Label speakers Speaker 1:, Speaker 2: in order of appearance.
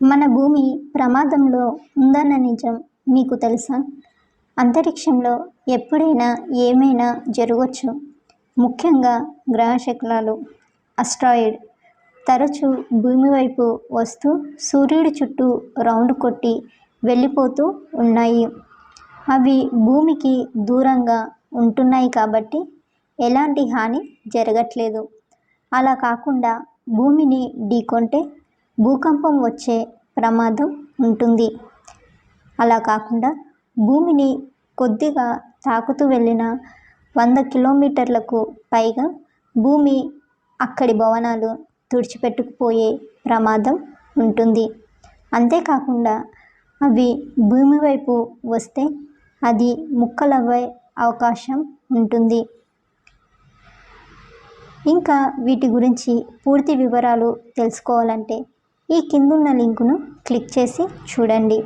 Speaker 1: మన భూమి ప్రమాదంలో ఉందన్న నిజం మీకు తెలుసా? అంతరిక్షంలో ఎప్పుడైనా ఏమైనా జరగవచ్చు ముఖ్యంగా గ్రహశకలాలు అస్ట్రాయిడ్ తరచూ భూమి వైపు వస్తూ సూర్యుడి చుట్టూ రౌండ్ కొట్టి వెళ్ళిపోతూ ఉన్నాయి. అవి భూమికి దూరంగా ఉంటున్నాయి కాబట్టి ఎలాంటి హాని జరగట్లేదు. అలా కాకుండా భూమిని ఢీకొంటే భూకంపం వచ్చే ప్రమాదం ఉంటుంది. అలా కాకుండా భూమిని కొద్దిగా తాకుతూ వెళ్ళిన వంద కిలోమీటర్లకు పైగా భూమి అక్కడి భవనాలు తుడిచిపెట్టుకుపోయే ప్రమాదం ఉంటుంది. అంతేకాకుండా అవి భూమి వైపు వస్తే అది ముక్కలవ్వే అవకాశం ఉంటుంది. ఇంకా వీటి గురించి పూర్తి వివరాలు తెలుసుకోవాలంటే ఈ కిందున్న లింకును క్లిక్ చేసి చూడండి.